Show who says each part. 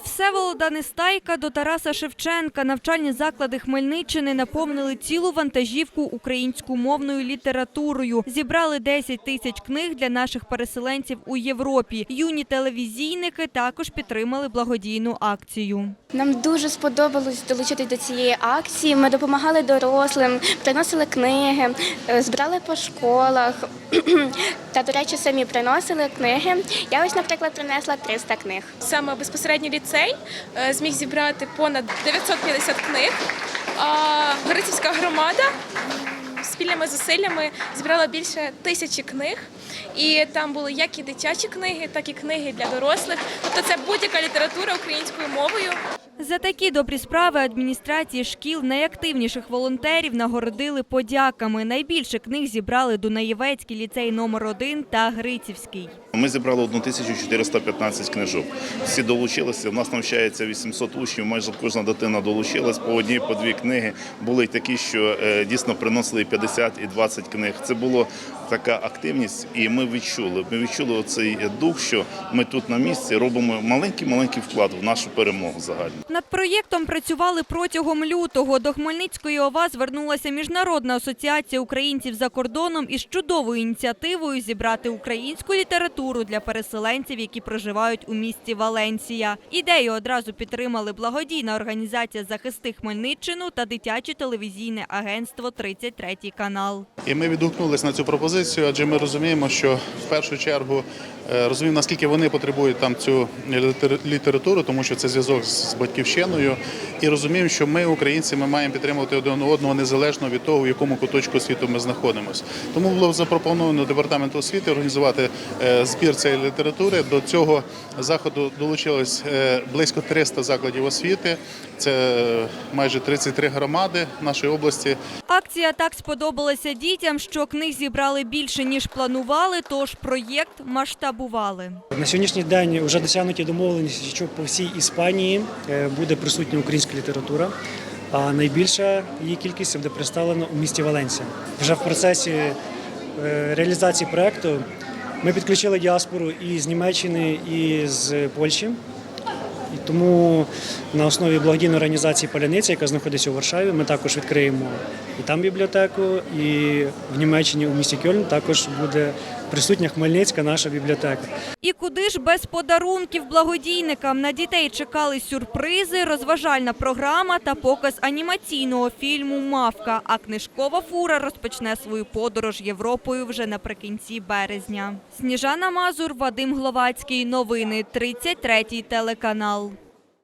Speaker 1: Від Всеволода Нестайка до Тараса Шевченка навчальні заклади Хмельниччини наповнили цілу вантажівку українськомовною літературою. Зібрали 10 тисяч книг для наших переселенців у Європі. Юні телевізійники також підтримали благодійну акцію.
Speaker 2: Нам дуже сподобалось долучитись до цієї акції. Ми допомагали дорослим, приносили книги, е, збирали по школах. Та, до речі, самі приносили книги. Я ось, наприклад, принесла 300 книг.
Speaker 3: Саме безпосередньо ліцей е, зміг зібрати понад 950 книг. Грицівська громада спільними зусиллями зібрала більше тисячі книг. І там були як і дитячі книги, так і книги для дорослих. Тобто це будь-яка література українською мовою.
Speaker 1: За такі добрі справи адміністрації шкіл найактивніших волонтерів нагородили подяками. Найбільше книг зібрали Дунаєвецький ліцей номер 1 та Грицівський.
Speaker 4: Ми зібрали 1415 книжок. Всі долучилися. У нас навчається 800 учнів. Майже кожна дитина долучилась по одній, по дві книги. Були такі, що е, дійсно приносили і 50 і 20 книг. Це була така активність, і ми відчули. Ми відчули цей дух, що ми тут на місці робимо маленький маленький вклад в нашу перемогу загальну.
Speaker 1: Над проєктом працювали протягом лютого. До Хмельницької ОВА звернулася Міжнародна асоціація українців за кордоном із чудовою ініціативою зібрати українську літературу для переселенців, які проживають у місті Валенсія. Ідею одразу підтримали благодійна організація Захисти Хмельниччину та дитяче телевізійне агентство «33 канал.
Speaker 5: І ми відгукнулися на цю пропозицію, адже ми розуміємо, що в першу чергу е, розуміємо, наскільки вони потребують там цю літер- літературу, тому що це зв'язок з батьківщиною. І розуміємо, що ми, українці, ми маємо підтримувати один одного незалежно від того, в якому куточку світу ми знаходимося. Тому було запропоновано департаменту освіти організувати е, збір цієї літератури. До цього заходу долучилось е, близько 300 закладів освіти. Це майже 33 громади нашої області.
Speaker 1: Акція так сподобалася дітям, що книг зібрали більше, ніж планували, тож проєкт масштабували.
Speaker 6: На сьогоднішній день вже досягнуті домовленості, що по всій Іспанії е, буде присутня українська література, а найбільша її кількість буде представлена у місті Валенсія. Вже в процесі е, реалізації проекту ми підключили діаспору і з Німеччини, і з Польщі. І тому на основі благодійної організації Поляниця, яка знаходиться у Варшаві, ми також відкриємо і там бібліотеку, і в Німеччині у місті Кьольн також буде присутня Хмельницька наша бібліотека.
Speaker 1: І куди ж без подарунків благодійникам на дітей чекали сюрпризи, розважальна програма та показ анімаційного фільму Мавка. А книжкова фура розпочне свою подорож Європою вже наприкінці березня. Сніжана Мазур, Вадим Гловацький. Новини 33 телеканал.